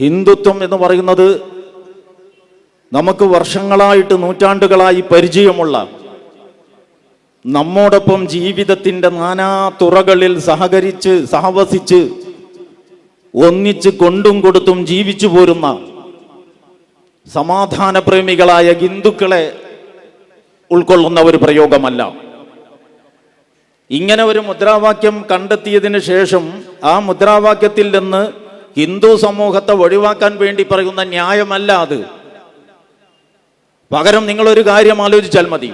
ഹിന്ദുത്വം എന്ന് പറയുന്നത് നമുക്ക് വർഷങ്ങളായിട്ട് നൂറ്റാണ്ടുകളായി പരിചയമുള്ള നമ്മോടൊപ്പം ജീവിതത്തിന്റെ നാനാ തുറകളിൽ സഹകരിച്ച് സഹവസിച്ച് ഒന്നിച്ച് കൊണ്ടും കൊടുത്തും ജീവിച്ചു പോരുന്ന സമാധാനപ്രേമികളായ ഹിന്ദുക്കളെ ഉൾക്കൊള്ളുന്ന ഒരു പ്രയോഗമല്ല. ഇങ്ങനെ ഒരു മുദ്രാവാക്യം കണ്ടെത്തിയതിന് ശേഷം ആ മുദ്രാവാക്യത്തിൽ നിന്ന് ഹിന്ദു സമൂഹത്തെ ഒഴിവാക്കാൻ വേണ്ടി പറയുന്ന ന്യായമല്ല അത്. പകരം നിങ്ങളൊരു കാര്യം ആലോചിച്ചാൽ മതി.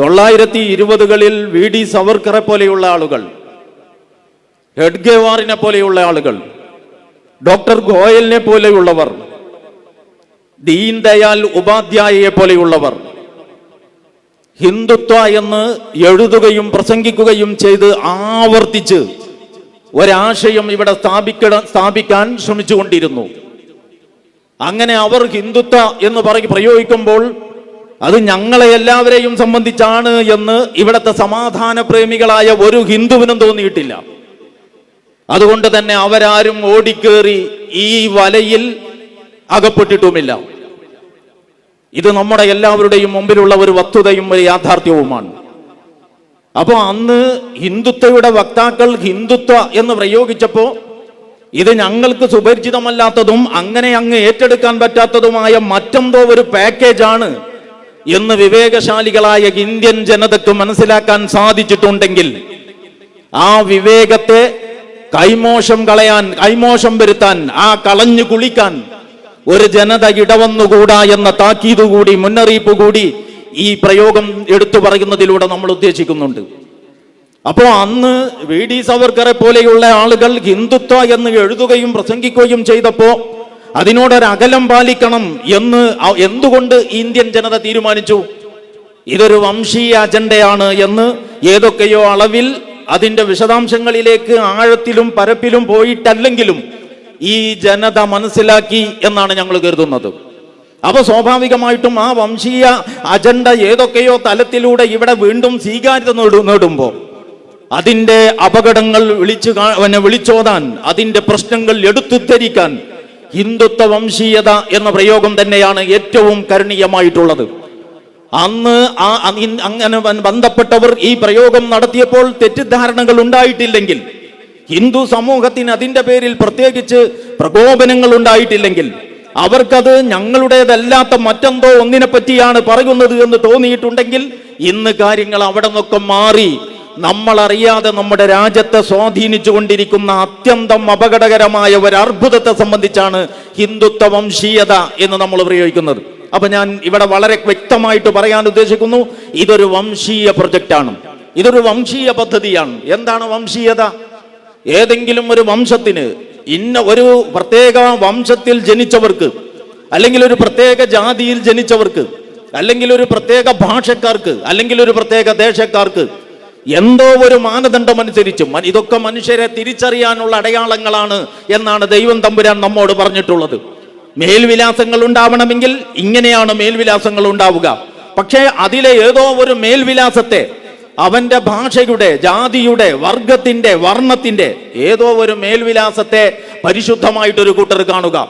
തൊള്ളായിരത്തി ഇരുപതുകളിൽ വി ഡി സവർക്കറെ പോലെയുള്ള ആളുകൾ ഹെഡ്ഗേവാറിനെ പോലെയുള്ള ആളുകൾ ഡോക്ടർ ഗോയലിനെ പോലെയുള്ളവർ ദീൻ ദയാൽ ഉപാധ്യായയെ പോലെയുള്ളവർ ഹിന്ദുത്വ എന്ന് എഴുതുകയും പ്രസംഗിക്കുകയും ചെയ്ത് ആവർത്തിച്ച് ഒരാശയം ഇവിടെ സ്ഥാപിക്കട സ്ഥാപിക്കാൻ ശ്രമിച്ചുകൊണ്ടിരുന്നു. അങ്ങനെ അവർ ഹിന്ദുത്വ എന്ന് പറഞ്ഞ് പ്രയോഗിക്കുമ്പോൾ അത് ഞങ്ങളെ എല്ലാവരെയും സംബന്ധിച്ചാണ് എന്ന് ഇവിടത്തെ സമാധാന പ്രേമികളായ ഒരു ഹിന്ദുവിനും തോന്നിയിട്ടില്ല. അതുകൊണ്ട് തന്നെ അവരാരും ഓടിക്കേറി ഈ വലയിൽ അകപ്പെട്ടിട്ടുമില്ല. ഇത് നമ്മുടെ എല്ലാവരുടെയും മുമ്പിലുള്ള ഒരു വസ്തുതയും ഒരു യാഥാർത്ഥ്യവുമാണ്. അപ്പോൾ അന്ന് ഹിന്ദുത്വയുടെ വക്താക്കൾ ഹിന്ദുത്വ എന്ന് പ്രയോഗിച്ചപ്പോൾ ഇത് ഞങ്ങൾക്ക് സുപരിചിതമല്ലാത്തതും അങ്ങനെ അങ്ങ് ഏറ്റെടുക്കാൻ പറ്റാത്തതുമായ മറ്റെന്തോ ഒരു പാക്കേജാണ് എന്ന് വിവേകശാലികളായ ഇന്ത്യൻ ജനതയ്ക്ക് മനസ്സിലാക്കാൻ സാധിച്ചിട്ടുണ്ടെങ്കിൽ ആ വിവേകത്തെ കൈമോശം കളയാൻ കൈമോശം വരുത്താൻ ആ കളഞ്ഞു കുളിക്കാൻ ഒരു ജനത ഇടവന്നുകൂടാ എന്ന താക്കീത് കൂടി മുന്നറിയിപ്പ് കൂടി ഈ പ്രയോഗം എടുത്തു പറയുന്നതിലൂടെ നമ്മൾ ഉദ്ദേശിക്കുന്നുണ്ട്. അപ്പോൾ അന്ന് വി ഡി സവർക്കറെ പോലെയുള്ള ആളുകൾ ഹിന്ദുത്വ എന്ന് എഴുതുകയും പ്രസംഗിക്കുകയും ചെയ്തപ്പോ അതിനോടൊരകലം പാലിക്കണം എന്ന് എന്തുകൊണ്ട് ഇന്ത്യൻ ജനത തീരുമാനിച്ചു? ഇതൊരു വംശീയ അജണ്ടയാണ് എന്ന് ഏതൊക്കെയോ അളവിൽ അതിന്റെ വിശദാംശങ്ങളിലേക്ക് ആഴത്തിലും പരപ്പിലും പോയിട്ടല്ലെങ്കിലും ഈ ജനത മനസ്സിലാക്കി എന്നാണ് ഞങ്ങൾ കരുതുന്നത്. അപ്പൊ സ്വാഭാവികമായിട്ടും ആ വംശീയ അജണ്ട ഏതൊക്കെയോ തലത്തിലൂടെ ഇവിടെ വീണ്ടും സ്വീകാര്യത നേടു നേടുമ്പോൾ അതിന്റെ അപകടങ്ങൾ വിളിച്ചു വിളിച്ചോതാൻ അതിന്റെ പ്രശ്നങ്ങൾ എടുത്തുദ്ധരിക്കാൻ ഹിന്ദുത്വ വംശീയത എന്ന പ്രയോഗം തന്നെയാണ് ഏറ്റവും കരണീയമായിട്ടുള്ളത്. അന്ന് ആ അങ്ങനെ ബന്ധപ്പെട്ടവർ ഈ പ്രയോഗം നടത്തിയപ്പോൾ തെറ്റിദ്ധാരണകൾ ഉണ്ടായിട്ടില്ലെങ്കിൽ ഹിന്ദു സമൂഹത്തിന് അതിന്റെ പേരിൽ പ്രത്യേകിച്ച് പ്രകോപനങ്ങൾ ഉണ്ടായിട്ടില്ലെങ്കിൽ അവർക്കത് ഞങ്ങളുടേതല്ലാത്ത മറ്റെന്തോ ഒന്നിനെ പറ്റിയാണ് പറയുന്നത് എന്ന് തോന്നിയിട്ടുണ്ടെങ്കിൽ ഇന്ന് കാര്യങ്ങൾ അവിടെ നിന്നൊക്കെ മാറി. നമ്മൾ അറിയാതെ നമ്മുടെ രാജ്യത്തെ സ്വാധീനിച്ചു കൊണ്ടിരിക്കുന്ന അത്യന്തം അപകടകരമായ ഒരു അർബുദത്തെ സംബന്ധിച്ചാണ് ഹിന്ദുത്വ വംശീയത എന്ന് നമ്മൾ പ്രയോഗിക്കുന്നത് അപ്പൊ ഞാൻ ഇവിടെ വളരെ വ്യക്തമായിട്ട് പറയാൻ ഉദ്ദേശിക്കുന്നു ഇതൊരു വംശീയ പ്രൊജക്റ്റാണ്. ഇതൊരു വംശീയ പദ്ധതിയാണ്. എന്താണ് വംശീയത? ഏതെങ്കിലും ഒരു വംശത്തിന് ഇന്ന ഒരു പ്രത്യേക വംശത്തിൽ ജനിച്ചവർക്ക് അല്ലെങ്കിൽ ഒരു പ്രത്യേക ജാതിയിൽ ജനിച്ചവർക്ക് അല്ലെങ്കിൽ ഒരു പ്രത്യേക ഭാഷക്കാർക്ക് അല്ലെങ്കിൽ ഒരു പ്രത്യേക ദേശക്കാർക്ക് എന്തോ ഒരു മാനദണ്ഡം അനുസരിച്ച് ഇതൊക്കെ മനുഷ്യരെ തിരിച്ചറിയാനുള്ള അടയാളങ്ങളാണ് എന്നാണ് ദൈവം തമ്പുരാൻ നമ്മോട് പറഞ്ഞിട്ടുള്ളത്. മേൽവിലാസങ്ങൾ ഉണ്ടാവണമെങ്കിൽ ഇങ്ങനെയാണ് മേൽവിലാസങ്ങൾ ഉണ്ടാവുക. പക്ഷേ അതിലെ ഏതോ ഒരു മേൽവിലാസത്തെ അവന്റെ ഭാഷയുടെ ജാതിയുടെ വർഗത്തിന്റെ വർണത്തിന്റെ ഏതോ ഒരു മേൽവിലാസത്തെ പരിശുദ്ധമായിട്ടൊരു കൂട്ടർ കാണുക.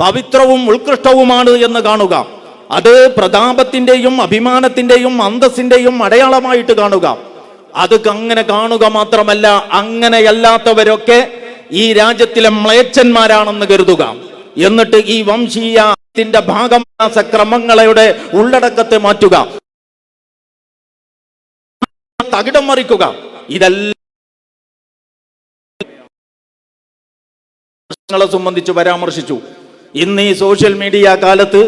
പവിത്രവും ഉത്കൃഷ്ടവുമാണ് എന്ന് കാണുക. അത് പ്രതാപത്തിന്റെയും അഭിമാനത്തിന്റെയും അന്തസ്സിന്റെയും അടയാളമായിട്ട് കാണുക. അത് അങ്ങനെ കാണുക മാത്രമല്ല അങ്ങനെയല്ലാത്തവരൊക്കെ ഈ രാജ്യത്തിലെ മ്ലേച്ഛന്മാരാണെന്ന് കരുതുക. എന്നിട്ട് ഈ വംശീയത്തിന്റെ ഭാഗമാസ ക്രമങ്ങളുടെ ഉള്ളടക്കത്തെ മാറ്റുക. തകിടം മറിക്കുക. ഇതെല്ലാം സംബന്ധിച്ച് പരാമർശിച്ചു. ഇന്ന് ഈ സോഷ്യൽ മീഡിയ കാലത്ത്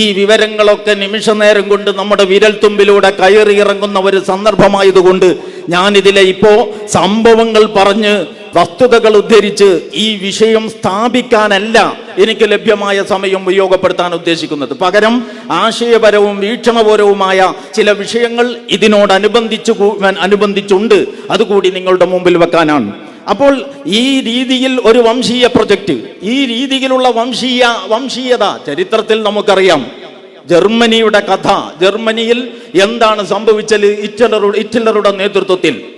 ഈ വിവരങ്ങളൊക്കെ നിമിഷ നേരം കൊണ്ട് നമ്മുടെ വിരൽത്തുമ്പിലൂടെ കയറി ഇറങ്ങുന്ന ഒരു സന്ദർഭമായതുകൊണ്ട് ഞാനിതിലെ ഇപ്പോ സംഭവങ്ങൾ പറഞ്ഞ് വസ്തുതകൾ ഉദ്ധരിച്ച് ഈ വിഷയം സ്ഥാപിക്കാനല്ല എനിക്ക് ലഭ്യമായ സമയം ഉപയോഗപ്പെടുത്താൻ ഉദ്ദേശിക്കുന്നത്. പകരം ആശയപരവും വീക്ഷണപരവുമായ ചില വിഷയങ്ങൾ ഇതിനോടനുബന്ധിച്ച് അനുബന്ധിച്ചുണ്ട്. അതുകൂടി നിങ്ങളുടെ മുമ്പിൽ വെക്കാനാണ്. അപ്പോൾ ഈ രീതിയിൽ ഒരു വംശീയ പ്രൊജക്റ്റ് ഈ രീതിയിലുള്ള വംശീയ വംശീയത ചരിത്രത്തിൽ നമുക്കറിയാം. ജർമ്മനിയുടെ കഥ ജർമ്മനിയിൽ എന്താണ് സംഭവിച്ചത്? ഹിറ്റ്ലറുടെ ഇറ്റലറുടെ നേതൃത്വത്തിൽ.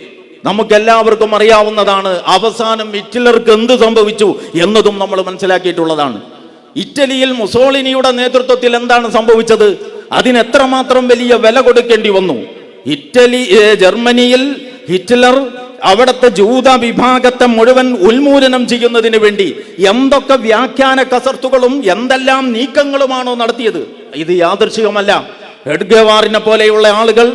നമുക്കെല്ലാവർക്കും അറിയാവുന്നതാണ് അവസാനം ഹിറ്റ്ലർക്ക് എന്ത് സംഭവിച്ചു എന്നതും നമ്മൾ മനസ്സിലാക്കിയിട്ടുള്ളതാണ്. ഇറ്റലിയിൽ മുസോളിനിയുടെ നേതൃത്വത്തിൽ എന്താണ് സംഭവിച്ചത്? അതിന് എത്രമാത്രം വലിയ വില കൊടുക്കേണ്ടി വന്നു? ഇറ്റലി ജർമ്മനിയിൽ ഹിറ്റ്ലർ അവിടുത്തെ ജൂത വിഭാഗത്തെ മുഴുവൻ ഉന്മൂലനം ചെയ്യുന്നതിന് വേണ്ടി എന്തൊക്കെ വ്യാഖ്യാന കസർത്തുകളും എന്തെല്ലാം നീക്കങ്ങളുമാണോ നടത്തിയത്? ഇത് യാദൃശികമല്ല. എഡ്ഗവാറിനെ പോലെയുള്ള ആളുകൾ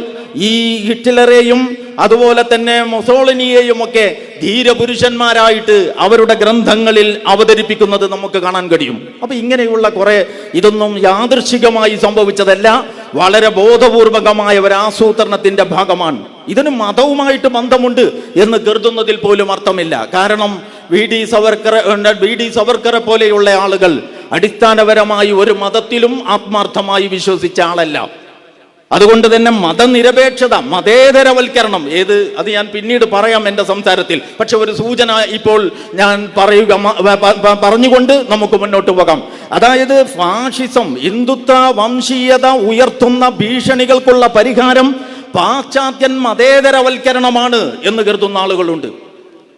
ഈ ഹിറ്റ്ലറെയും അതുപോലെ തന്നെ മൊസോളിനിയെയും ഒക്കെ ധീരപുരുഷന്മാരായിട്ട് അവരുടെ ഗ്രന്ഥങ്ങളിൽ അവതരിപ്പിക്കുന്നത് നമുക്ക് കാണാൻ കഴിയും. അപ്പൊ ഇങ്ങനെയുള്ള കുറെ ഇതൊന്നും യാദൃശികമായി സംഭവിച്ചതല്ല. വളരെ ബോധപൂർവകമായ ഒരു ആസൂത്രണത്തിന്റെ ഭാഗമാണ്. ഇതിന് മതവുമായിട്ട് ബന്ധമുണ്ട് എന്ന് കരുതുന്നതിൽ പോലും അർത്ഥമില്ല. കാരണം V D Savarkar V D സവർക്കറെ പോലെയുള്ള ആളുകൾ അടിസ്ഥാനപരമായി ഒരു മതത്തിലും ആത്മാർത്ഥമായി വിശ്വസിച്ച ആളല്ല. അതുകൊണ്ട് തന്നെ മതനിരപേക്ഷത മതേതരവൽക്കരണം ഏത് അത് ഞാൻ പിന്നീട് പറയാം എന്റെ സംസാരത്തിൽ. പക്ഷെ ഒരു സൂചന ഇപ്പോൾ ഞാൻ പറയുക പറഞ്ഞുകൊണ്ട് നമുക്ക് മുന്നോട്ട് പോകാം. അതായത് ഫാഷിസം ഹിന്ദുത്വ വംശീയത ഉയർത്തുന്ന ഭീഷണികൾക്കുള്ള പരിഹാരം പാശ്ചാത്യൻ മതേതരവൽക്കരണമാണ് എന്ന് കരുതുന്ന ആളുകളുണ്ട്.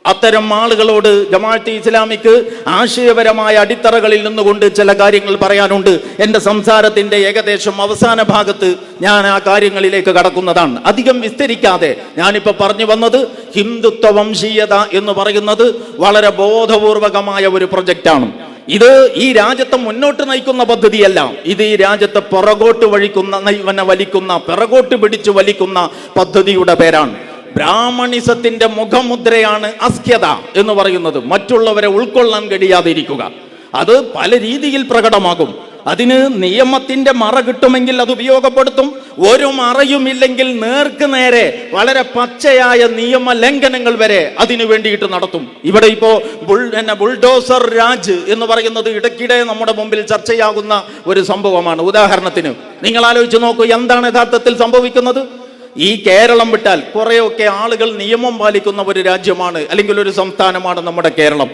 അത്തരം ആളുകളോട് ജമാഅത്തെ ഇസ്ലാമിക്ക് ആശയപരമായ അടിത്തറകളിൽ നിന്നുകൊണ്ട് ചില കാര്യങ്ങൾ പറയാനുണ്ട്. എന്റെ സംസാരത്തിന്റെ ഏകദേശം അവസാന ഭാഗത്ത് ഞാൻ ആ കാര്യങ്ങളിലേക്ക് കടക്കുന്നതാണ്. അധികം വിസ്തരിക്കാതെ ഞാനിപ്പോൾ പറഞ്ഞു വന്നത് ഹിന്ദുത്വ വംശീയത എന്ന് പറയുന്നത് വളരെ ബോധപൂർവകമായ ഒരു പ്രൊജക്റ്റാണ്. ഇത് ഈ രാജ്യത്തെ മുന്നോട്ട് നയിക്കുന്ന പദ്ധതിയല്ല. ഇത് ഈ രാജ്യത്തെ പുറകോട്ട് വഴിക്കുന്ന വലിക്കുന്ന പിറകോട്ട് പിടിച്ചു വലിക്കുന്ന പദ്ധതിയുടെ പേരാണ്. ബ്രാഹ്മണിസത്തിന്റെ മുഖമുദ്രയാണ് അസ്ക്യത എന്ന് പറയുന്നത്. മറ്റുള്ളവരെ ഉൾക്കൊള്ളാൻ കഴിയാതിരിക്കുക. അത് പല രീതിയിൽ പ്രകടമാകും. അതിന് നിയമത്തിന്റെ മറ കിട്ടുമെങ്കിൽ അത് ഉപയോഗപ്പെടുത്തും. ഒരു മറയുമില്ലെങ്കിൽ നേർക്ക് നേരെ വളരെ പച്ചയായ നിയമ ലംഘനങ്ങൾ വരെ അതിനു വേണ്ടിയിട്ട് നടത്തും. ഇവിടെ ഇപ്പോ ബുൾ എന്നെ ബുൾഡോസർ രാജ് എന്ന് പറയുന്നത് ഇടയ്ക്കിടെ നമ്മുടെ മുമ്പിൽ ചർച്ചയാകുന്ന ഒരു സംഭവമാണ്. ഉദാഹരണത്തിന് നിങ്ങൾ ആലോചിച്ച് നോക്കൂ എന്താണ് യഥാർത്ഥത്തിൽ സംഭവിക്കുന്നത്? ഈ കേരളം വിട്ടാൽ കുറേയൊക്കെ ആളുകൾ നിയമം പാലിക്കുന്ന ഒരു രാജ്യമാണ് അല്ലെങ്കിൽ ഒരു സംസ്ഥാനമാണ് നമ്മുടെ കേരളം.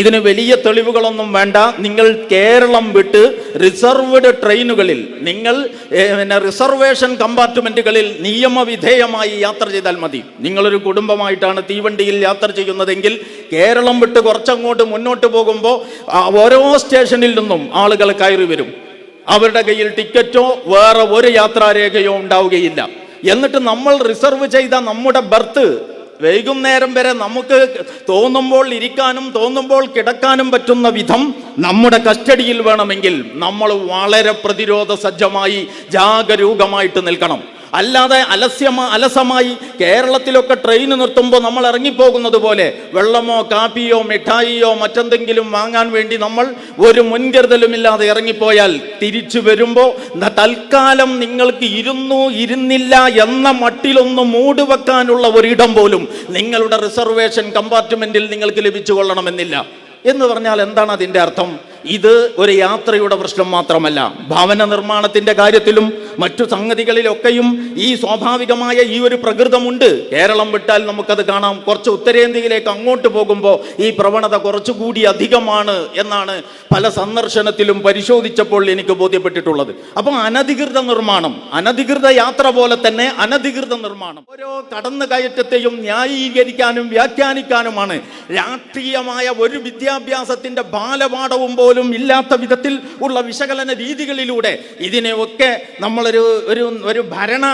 ഇതിന് വലിയ തെളിവുകളൊന്നും വേണ്ട. നിങ്ങൾ കേരളം വിട്ട് റിസർവ്ഡ് ട്രെയിനുകളിൽ നിങ്ങൾ പിന്നെ റിസർവേഷൻ കമ്പാർട്ട്മെന്റുകളിൽ നിയമവിധേയമായി യാത്ര ചെയ്താൽ മതി. നിങ്ങളൊരു കുടുംബമായിട്ടാണ് തീവണ്ടിയിൽ യാത്ര ചെയ്യുന്നതെങ്കിൽ കേരളം വിട്ട് കുറച്ചങ്ങോട്ട് മുന്നോട്ട് പോകുമ്പോൾ ഓരോ സ്റ്റേഷനിൽ നിന്നും ആളുകൾ കയറി വരും. അവരുടെ കയ്യിൽ ടിക്കറ്റോ വേറെ ഒരു യാത്രാരേഖയോ ഉണ്ടാവുകയില്ല. എന്നിട്ട് നമ്മൾ റിസർവ് ചെയ്ത നമ്മുടെ ബർത്ത് വൈകുന്നേരം വരെ നമുക്ക് തോന്നുമ്പോൾ ഇരിക്കാനും തോന്നുമ്പോൾ കിടക്കാനും പറ്റുന്ന വിധം നമ്മുടെ കസ്റ്റഡിയിൽ വേണമെങ്കിൽ നമ്മൾ വളരെ പ്രതിരോധ സജ്ജമായി ജാഗരൂകമായിട്ട് നിൽക്കണം. അല്ലാതെ അലസ്യമ അലസമായി കേരളത്തിലൊക്കെ ട്രെയിൻ നിർത്തുമ്പോൾ നമ്മൾ ഇറങ്ങിപ്പോകുന്നത് പോലെ വെള്ളമോ കാപ്പിയോ മിഠായിയോ മറ്റെന്തെങ്കിലും വാങ്ങാൻ വേണ്ടി നമ്മൾ ഒരു മുൻകരുതലുമില്ലാതെ ഇറങ്ങിപ്പോയാൽ തിരിച്ചു വരുമ്പോൾ തൽക്കാലം നിങ്ങൾക്ക് ഇരുന്നു ഇരുന്നില്ല എന്ന മട്ടിലൊന്ന് മൂടുവെക്കാനുള്ള ഒരിടം പോലും നിങ്ങളുടെ റിസർവേഷൻ കമ്പാർട്ട്മെന്റിൽ നിങ്ങൾക്ക് ലഭിച്ചു കൊള്ളണമെന്നില്ല എന്ന് പറഞ്ഞാൽ എന്താണ് അതിന്റെ അർത്ഥം? ഇത് ഒരു യാത്രയുടെ പ്രശ്നം മാത്രമല്ല. ഭവന നിർമ്മാണത്തിന്റെ കാര്യത്തിലും മറ്റു സംഗതികളിലൊക്കെയും ഈ സ്വാഭാവികമായ ഈ ഒരു പ്രകൃതമുണ്ട്. കേരളം വിട്ടാൽ നമുക്കത് കാണാം. കുറച്ച് ഉത്തരേന്ത്യയിലേക്ക് അങ്ങോട്ട് പോകുമ്പോൾ ഈ പ്രവണത കുറച്ചുകൂടി അധികമാണ് എന്നാണ് പല സന്ദർശനത്തിലും പരിശോധിച്ചപ്പോൾ എനിക്ക് ബോധ്യപ്പെട്ടിട്ടുള്ളത്. അപ്പോൾ അനധികൃത നിർമ്മാണം അനധികൃത യാത്ര പോലെ തന്നെ അനധികൃത നിർമ്മാണം. ഓരോ കടന്നു കയറ്റത്തെയും ന്യായീകരിക്കാനും വ്യാഖ്യാനിക്കാനുമാണ് രാഷ്ട്രീയമായ ഒരു വിദ്യാഭ്യാസത്തിന്റെ ബാലപാഠവും പോലും ഇല്ലാത്ത വിധത്തിൽ ഉള്ള വിശകലന രീതികളിലൂടെ ഇതിനെയൊക്കെ നമ്മളൊരു ഒരു ഒരു ഭരണ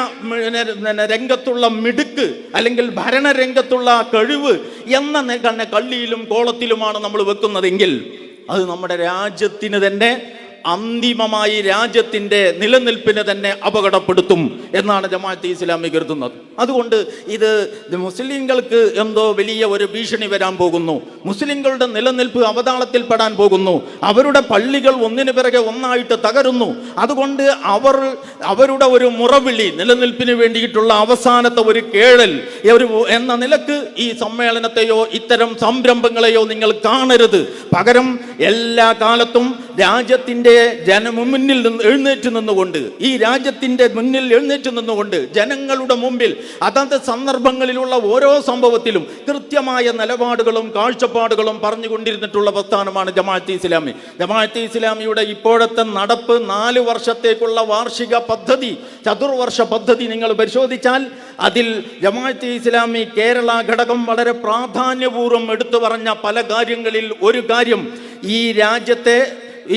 രംഗത്തുള്ള മിടുക്ക് അല്ലെങ്കിൽ ഭരണരംഗത്തുള്ള കഴിവ് എന്ന തന്നെ കള്ളിയിലും കോളത്തിലുമാണ് നമ്മൾ വെക്കുന്നതെങ്കിൽ അത് നമ്മുടെ രാജ്യത്തിന് തന്നെ അന്തിമമായി രാജ്യത്തിന്റെ നിലനിൽപ്പിനെ തന്നെ അപകടപ്പെടുത്തും എന്നാണ് ജമാഅത്ത് ഇസ്ലാമി കരുതുന്നത്. അതുകൊണ്ട് ഇത് മുസ്ലിങ്ങൾക്ക് എന്തോ വലിയ ഒരു ഭീഷണി വരാൻ പോകുന്നു. മുസ്ലിങ്ങളുടെ നിലനിൽപ്പ് അവതാളത്തിൽപ്പെടാൻ പോകുന്നു. അവരുടെ പള്ളികൾ ഒന്നിനു പിറകെ ഒന്നായിട്ട് തകരുന്നു. അതുകൊണ്ട് അവർ അവരുടെ ഒരു മുറവിളി നിലനിൽപ്പിന് വേണ്ടിയിട്ടുള്ള അവസാനത്തെ ഒരു കേഴൽ ഒരു എന്ന നിലയ്ക്ക് ഈ സമ്മേളനത്തെയോ ഇത്തരം സംരംഭങ്ങളെയോ നിങ്ങൾ കാണരുത്. പകരം എല്ലാ കാലത്തും രാജ്യത്തിന്റെ ജന മുന്നിൽ നിന്ന് എഴുന്നേറ്റ് നിന്നുകൊണ്ട് ഈ രാജ്യത്തിന്റെ മുന്നിൽ എഴുന്നേറ്റ് നിന്നുകൊണ്ട് ജനങ്ങളുടെ മുമ്പിൽ അതത് സന്ദർഭങ്ങളിലുള്ള ഓരോ സംഭവത്തിലും കൃത്യമായ നിലപാടുകളും കാഴ്ചപ്പാടുകളും പറഞ്ഞുകൊണ്ടിരുന്നിട്ടുള്ള പ്രസ്ഥാനമാണ് ജമാഅത്തെ ഇസ്ലാമി. ജമാഅത്തെ ഇസ്ലാമിയുടെ ഇപ്പോഴത്തെ നടപ്പ് നാല് വർഷത്തേക്കുള്ള വാർഷിക പദ്ധതി ചതുർവർഷ പദ്ധതി നിങ്ങൾ പരിശോധിച്ചാൽ അതിൽ ജമാഅത്തെ ഇസ്ലാമി കേരള ഘടകം വളരെ പ്രാധാന്യപൂർവം എടുത്തു പറഞ്ഞ പല കാര്യങ്ങളിൽ ഒരു കാര്യം ഈ രാജ്യത്തെ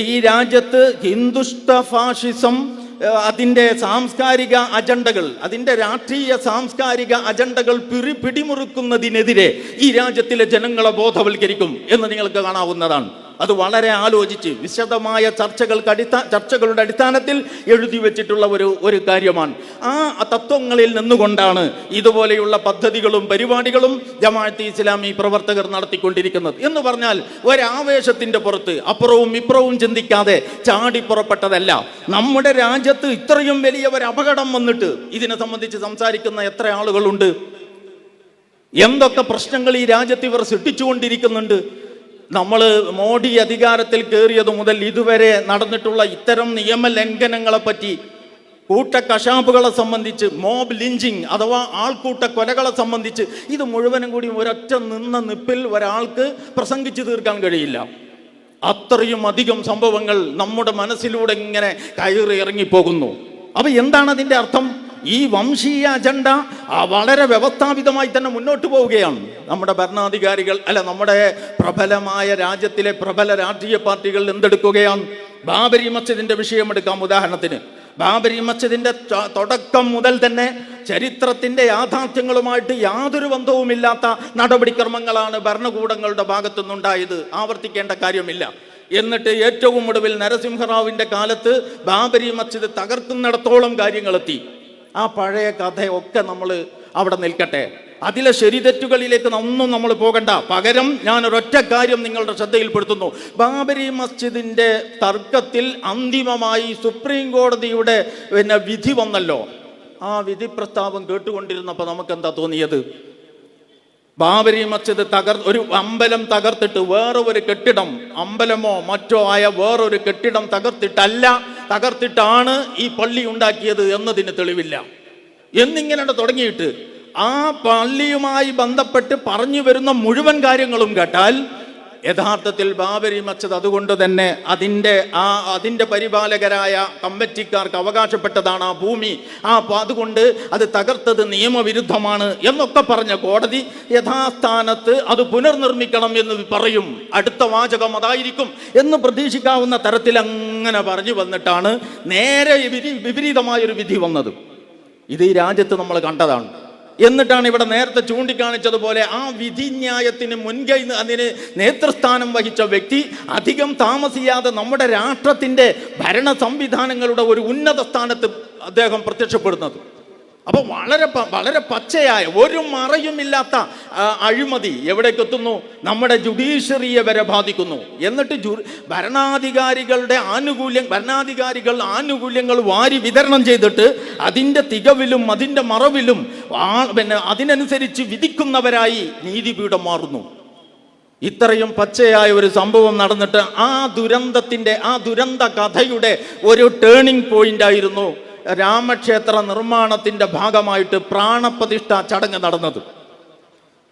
ഈ രാജ്യത്ത് ഹിന്ദുഷ്ട ഫാഷിസം അതിന്റെ സാംസ്കാരിക അജണ്ടകൾ അതിന്റെ രാഷ്ട്രീയ സാംസ്കാരിക അജണ്ടകൾ പിറി പിടിമുറുക്കുന്നതിനെതിരെ ഈ രാജ്യത്തിലെ ജനങ്ങളെ ബോധവൽക്കരിക്കും എന്ന് നിങ്ങൾക്ക് കാണാവുന്നതാണ്. അത് വളരെ ആലോചിച്ച് വിശദമായ ചർച്ചകൾക്ക് അടിസ്ഥാന ചർച്ചകളുടെ അടിസ്ഥാനത്തിൽ എഴുതി വെച്ചിട്ടുള്ള ഒരു ഒരു കാര്യമാണ്. ആ തത്വങ്ങളിൽ നിന്നുകൊണ്ടാണ് ഇതുപോലെയുള്ള പദ്ധതികളും പരിപാടികളും ജമാഅത്ത് ഇസ്ലാമി പ്രവർത്തകർ നടത്തിക്കൊണ്ടിരിക്കുന്നത്. എന്ന് പറഞ്ഞാൽ ഒരാവേശത്തിന്റെ പുറത്ത് അപ്പുറവും ഇപ്പുറവും ചിന്തിക്കാതെ ചാടി പുറപ്പെട്ടതല്ല. നമ്മുടെ രാജ്യത്ത് ഇത്രയും വലിയ ഒരു അപകടം വന്നിട്ട് ഇതിനെ സംബന്ധിച്ച് സംസാരിക്കുന്ന എത്ര ആളുകളുണ്ട്? എന്തൊക്കെ പ്രശ്നങ്ങൾ ഈ രാജ്യത്ത് ഇവർ സൃഷ്ടിച്ചുകൊണ്ടിരിക്കുന്നുണ്ട്? നമ്മൾ മോഡി അധികാരത്തിൽ കയറിയത് മുതൽ ഇതുവരെ നടന്നിട്ടുള്ള ഇത്തരം നിയമലംഘനങ്ങളെ പറ്റി കൂട്ട സംബന്ധിച്ച് മോബ് ലിഞ്ചിങ് അഥവാ ആൾക്കൂട്ട കൊലകളെ സംബന്ധിച്ച് ഇത് മുഴുവനും കൂടി ഒരൊറ്റ നിന്ന നിപ്പിൽ ഒരാൾക്ക് പ്രസംഗിച്ചു തീർക്കാൻ കഴിയില്ല. അത്രയും അധികം സംഭവങ്ങൾ നമ്മുടെ മനസ്സിലൂടെ ഇങ്ങനെ കയറി ഇറങ്ങിപ്പോകുന്നു. അപ്പൊ എന്താണ് അതിന്റെ അർത്ഥം? ഈ വംശീയ അജണ്ട വളരെ വ്യവസ്ഥാപിതമായി തന്നെ മുന്നോട്ട് പോവുകയാണ്. നമ്മുടെ ഭരണാധികാരികൾ അല്ല നമ്മുടെ പ്രബലമായ രാജ്യത്തിലെ പ്രബല രാഷ്ട്രീയ പാർട്ടികൾ എന്തെടുക്കുകയാണ്? ബാബരി മസ്ജിദിന്റെ വിഷയം എടുക്കാം ഉദാഹരണത്തിന്. ബാബരി മസ്ജിദിന്റെ തുടക്കം മുതൽ തന്നെ ചരിത്രത്തിന്റെ യാഥാർത്ഥ്യങ്ങളുമായിട്ട് യാതൊരു ബന്ധവുമില്ലാത്ത നടപടിക്രമങ്ങളാണ് ഭരണകൂടങ്ങളുടെ ഭാഗത്തുനിന്നുണ്ടായത്. ആവർത്തിക്കേണ്ട കാര്യമില്ല. എന്നിട്ട് ഏറ്റവും ഒടുവിൽ നരസിംഹറാവിന്റെ കാലത്ത് ബാബരി മസ്ജിദ് തകർക്കുന്നിടത്തോളം കാര്യങ്ങളെത്തി. ആ പഴയ കഥയൊക്കെ നമ്മൾ അവിടെ നിൽക്കട്ടെ. അതിലെ ശരിതെറ്റുകളിലേക്ക് ഒന്നും നമ്മൾ പോകണ്ട. പകരം ഞാൻ ഒരൊറ്റ കാര്യം നിങ്ങളുടെ ശ്രദ്ധയിൽപ്പെടുത്തുന്നു. ബാബരി മസ്ജിദിന്റെ തർക്കത്തിൽ അന്തിമമായി സുപ്രീം കോടതിയുടെ പിന്നെ വിധി വന്നല്ലോ. ആ വിധി പ്രസ്താവം കേട്ടുകൊണ്ടിരുന്നപ്പോൾ നമുക്ക് എന്താ തോന്നിയത്? ബാബരി മസ്ജിദ് തകർ ഒരു അമ്പലം തകർത്തിട്ട് വേറെ ഒരു കെട്ടിടം അമ്പലമോ മറ്റോ ആയ വേറൊരു കെട്ടിടം തകർത്തിട്ടല്ല തകർത്തിട്ടാണ് ഈ പള്ളി ഉണ്ടാക്കിയത് എന്നതിന് തെളിവില്ല. എന്നിങ്ങനെ തുടങ്ങിയിട്ട് ആ പള്ളിയുമായി ബന്ധപ്പെട്ട് പറഞ്ഞു വരുന്ന മുഴുവൻ കാര്യങ്ങളും കേട്ടാൽ യഥാർത്ഥത്തിൽ ബാബരി മച്ചത് അതുകൊണ്ട് തന്നെ അതിന്റെ ആ അതിന്റെ പരിപാലകരായ കമ്മറ്റിക്കാർക്ക് അവകാശപ്പെട്ടതാണ് ആ ഭൂമി. ആ അപ്പോൾ അതുകൊണ്ട് അത് തകർത്തത് നിയമവിരുദ്ധമാണ് എന്നൊക്കെ പറഞ്ഞ കോടതി യഥാസ്ഥാനത്ത് അത് പുനർനിർമ്മിക്കണം എന്ന് പറയും. അടുത്ത വാചകം അതായിരിക്കും എന്ന് പ്രതീക്ഷിക്കാവുന്ന തരത്തിൽ അങ്ങനെ പറഞ്ഞു വന്നിട്ടാണ് നേരെ വിപരീ- വിപരീതമായൊരു വിധി വന്നത്. ഇത് ഈ രാജ്യത്ത് നമ്മൾ കണ്ടതാണ്. എന്നിട്ടാണ് ഇവിടെ നേരത്തെ ചൂണ്ടിക്കാണിച്ചതുപോലെ ആ വിധിന്യായത്തിന് മുൻകൈ അതിന് നേതൃസ്ഥാനം വഹിച്ച വ്യക്തി അധികം താമസിയാതെ നമ്മുടെ രാഷ്ട്രത്തിന്റെ ഭരണ സംവിധാനങ്ങളുടെ ഒരു ഉന്നത സ്ഥാനത്ത് അദ്ദേഹം പ്രത്യക്ഷപ്പെടുന്നത്. അപ്പൊ വളരെ വളരെ പച്ചയായ ഒരു മറയുമില്ലാത്ത അഴിമതി എവിടേക്ക് എത്തുന്നു? നമ്മുടെ ജുഡീഷ്യറിയെ വരെ ബാധിക്കുന്നു. എന്നിട്ട് ജു ഭരണാധികാരികളുടെ ആനുകൂല്യം ഭരണാധികാരികൾ ആനുകൂല്യങ്ങൾ വാരി വിതരണം ചെയ്തിട്ട് അതിന്റെ തികവിലും അതിന്റെ മറവിലും പിന്നെ അതിനനുസരിച്ച് വിധിക്കുന്നവരായി നീതിപീഠം മാറുന്നു. ഇത്രയും പച്ചയായ ഒരു സംഭവം നടന്നിട്ട് ആ ദുരന്തത്തിന്റെ ആ ദുരന്ത കഥയുടെ ഒരു ടേണിംഗ് പോയിന്റ് ആയിരുന്നു. രാമക്ഷേത്ര നിർമ്മാണത്തിന്റെ ഭാഗമായിട്ട് പ്രാണപ്രതിഷ്ഠ ചടങ്ങ് നടന്നത്.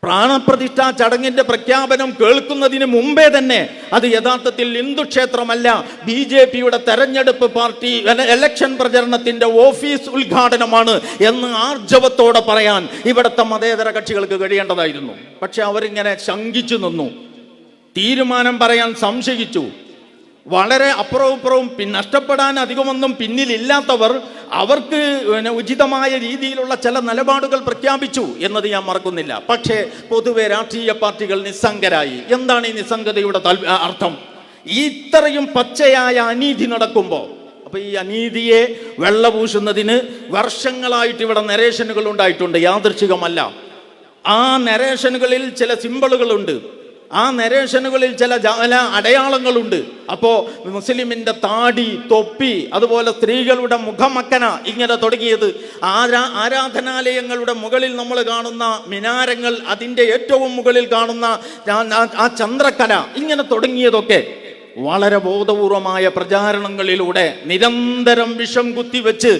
പ്രാണപ്രതിഷ്ഠ ചടങ്ങിന്റെ പ്രഖ്യാപനം കേൾക്കുന്നതിന് മുമ്പേ തന്നെ അത് യഥാർത്ഥത്തിൽ ഹിന്ദു ക്ഷേത്രമല്ല ബി ജെ പിയുടെ തെരഞ്ഞെടുപ്പ് പാർട്ടി എലക്ഷൻ പ്രചരണത്തിന്റെ ഓഫീസ് ഉദ്ഘാടനമാണ് എന്ന് ആർജവത്തോടെ പറയാൻ ഇവിടുത്തെ മതേതര കക്ഷികൾക്ക് കഴിയേണ്ടതായിരുന്നു. പക്ഷെ അവരിങ്ങനെ ശങ്കിച്ചു നിന്നു. തീരുമാനം പറയാൻ സംശയിച്ചു. വളരെ അപ്പുറവും ഇപ്പുറവും പിൻ നഷ്ടപ്പെടാൻ അധികമൊന്നും പിന്നിലില്ലാത്തവർ അവർക്ക് പിന്നെ ഉചിതമായ രീതിയിലുള്ള ചില നിലപാടുകൾ പ്രഖ്യാപിച്ചു എന്നത് ഞാൻ മറക്കുന്നില്ല. പക്ഷേ പൊതുവെ രാഷ്ട്രീയ പാർട്ടികൾ നിസ്സംഗരായി. എന്താണ് ഈ നിസ്സംഗതയുടെ അർത്ഥം? ഇത്രയും പച്ചയായ അനീതി നടക്കുമ്പോൾ അപ്പൊ ഈ അനീതിയെ വെള്ളപൂശുന്നതിന് വർഷങ്ങളായിട്ട് ഇവിടെ നരേഷനുകൾ ഉണ്ടായിട്ടുണ്ട്. യാദൃശികമല്ല. ആ നരേഷനുകളിൽ ചില സിമ്പിളുകളുണ്ട്. ആ നരേഷനുകളിൽ ചില ചില അടയാളങ്ങളുണ്ട്. അപ്പോ മുസ്ലിമിന്റെ താടി തൊപ്പി അതുപോലെ സ്ത്രീകളുടെ മുഖമക്കന ഇങ്ങനെ തുടങ്ങിയത്. ആരാ ആരാധനാലയങ്ങളുടെ മുകളിൽ നമ്മൾ കാണുന്ന മിനാരങ്ങൾ അതിന്റെ ഏറ്റവും മുകളിൽ കാണുന്ന ആ ചന്ദ്രക്കല ഇങ്ങനെ തുടങ്ങിയതൊക്കെ വളരെ ബോധപൂർവമായ പ്രചാരണങ്ങളിലൂടെ നിരന്തരം വിഷം കുത്തിവെച്ച്